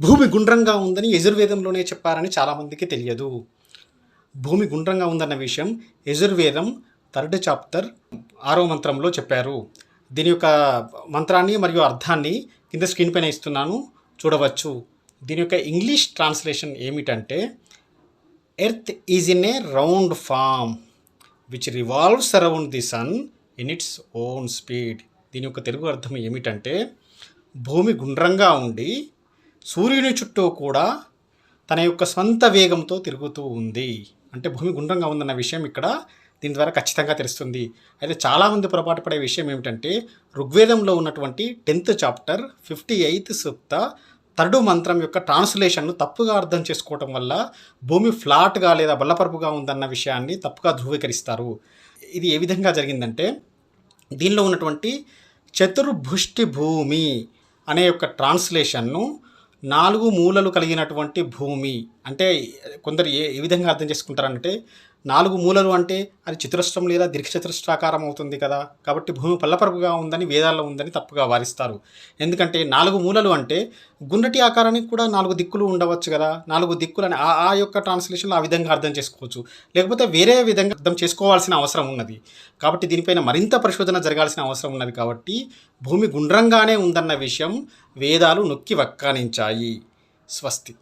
భూమి గుండ్రంగా ఉందని యజుర్వేదంలోనే చెప్పారని చాలామందికి తెలియదు. భూమి గుండ్రంగా ఉందన్న విషయం యజుర్వేదం థర్డ్ చాప్టర్ ఆరో మంత్రంలో చెప్పారు. దీని యొక్క మంత్రాన్ని మరియు అర్థాన్ని కింద స్క్రీన్ పైన ఇస్తున్నాను. చూడవచ్చు. దీని యొక్క ఇంగ్లీష్ ట్రాన్స్లేషన్ ఏమిటంటే earth is in a round form which revolves around the sun in its own speed. దీని యొక్క తెలుగు అర్థం ఏమిటంటే భూమి గుండ్రంగా ఉండి సూర్యుని చుట్టూ కూడా తన యొక్క స్వంత వేగంతో తిరుగుతూ ఉంది. అంటే భూమి గుండ్రంగా ఉందన్న విషయం ఇక్కడ దీని ద్వారా ఖచ్చితంగా తెలుస్తుంది. అయితే చాలామంది పొరపాటు పడే విషయం ఏమిటంటే ఋగ్వేదంలో ఉన్నటువంటి టెన్త్ చాప్టర్ ఫిఫ్టీ ఎయిత్ సూక్త థర్డ్ మంత్రం యొక్క ట్రాన్స్లేషన్ను తప్పుగా అర్థం చేసుకోవటం వల్ల భూమి ఫ్లాట్గా లేదా బల్లపరుపుగా ఉందన్న విషయాన్ని తప్పుగా ధృవీకరిస్తారు. ఇది ఏ విధంగా జరిగిందంటే దీనిలో ఉన్నటువంటి చతుర్భుష్టి భూమి అనే యొక్క ట్రాన్స్లేషన్ను నాలుగు మూలలు కలిగినటువంటి భూమి అంటే కొందరు ఏ ఏ విధంగా అర్థం చేసుకుంటారంటే నాలుగు మూలలు అంటే అది చతురస్రం లేదా దీర్ఘచతురస్రాకారం అవుతుంది కదా. కాబట్టి భూమి పల్లపరుపుగా ఉందని వేదాల్లో ఉందని తప్పుగా వారిస్తారు. ఎందుకంటే నాలుగు మూలలు అంటే గుండ్రటి ఆకారానికి కూడా నాలుగు దిక్కులు ఉండవచ్చు కదా. నాలుగు దిక్కులు అని ఆ ఆ యొక్క ట్రాన్స్లేషన్లో ఆ విధంగా అర్థం చేసుకోవచ్చు. లేకపోతే వేరే విధంగా అర్థం చేసుకోవాల్సిన అవసరం ఉన్నది. కాబట్టి దీనిపైన మరింత పరిశోధన జరగాల్సిన అవసరం ఉన్నది కాబట్టి భూమి గుండ్రంగానే ఉందన్న విషయం వేదాలు నొక్కి వక్కానించాయి. స్వస్తి.